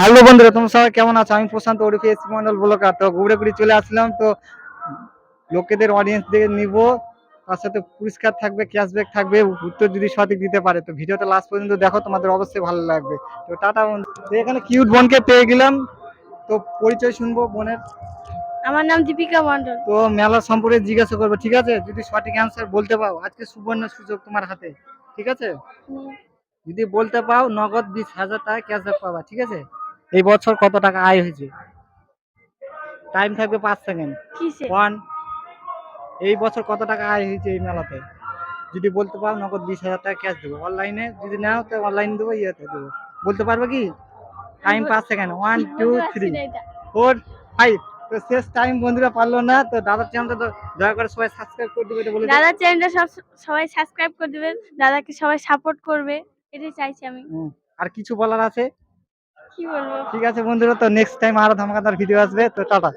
Hello বন্ধুরা তোমরা সবাই কেমন আছো? আমি প্রশান্ত ওরফে এস মন্ডল ব্লকার। তো ঘুরে ঘুরে চলে আসলাম তো লোকেদের অডিয়েন্স দিয়ে নিব। তার সাথে পুরস্কার থাকবে ক্যাশব্যাক থাকবে উত্তর যদি সঠিক দিতে পারে। তো ভিডিওটা লাস্ট পর্যন্ত দেখো তোমাদের অবশ্যই ভালো লাগবে। তো টাটা বন্ধু। এখানে কিউট বোনকে পেয়ে গেলাম। তো পরিচয় শুনব বোনের। আমার নাম দীপিকা মন্ডল তো মেলা সম্পর্কে জিজ্ঞাসা করব ঠিক আছে? যদি সঠিক অ্যান্সার বলতে পারো আজকে সুবর্ণ সুযোগ তোমার হাতে ঠিক আছে? যদি বলতে পাও নগদ বিশ হাজার টাকা ক্যাশব্যাক পাবা ঠিক আছে? এই বছর কত টাকা আয় হয়েছে? টাইম থাকবে পাঁচ সেকেন্ড ওয়ান এই বছর কত টাকা আয় হয়েছে এই মেলাতে? যদি বলতে পারো নগদ বিশ হাজার টাকা ক্যাশ দেবো। অনলাইনে যদি নাও তো অনলাইন দেবো ইয়েতে দেবো। বলতে পারবে কি? টাইম পাঁচ second one two three four five তো শেষ টাইম বন্ধুরা পারল না তো দাদার চ্যানেলটা তো দয়া করে সবাই সাবস্ক্রাইব করে দেবে বলে দাদার চ্যানেলটা সব সবাই সাবস্ক্রাইব করে দিবেন দাদাকে সবাই সাপোর্ট করবে এটাই চাইছি আমি। আর কিছু বলার আছে? ঠিক আছে বন্ধুরা তো নেক্সট টাইম আরও ধমাকাদার ভিডিও আসবে তো টাটা।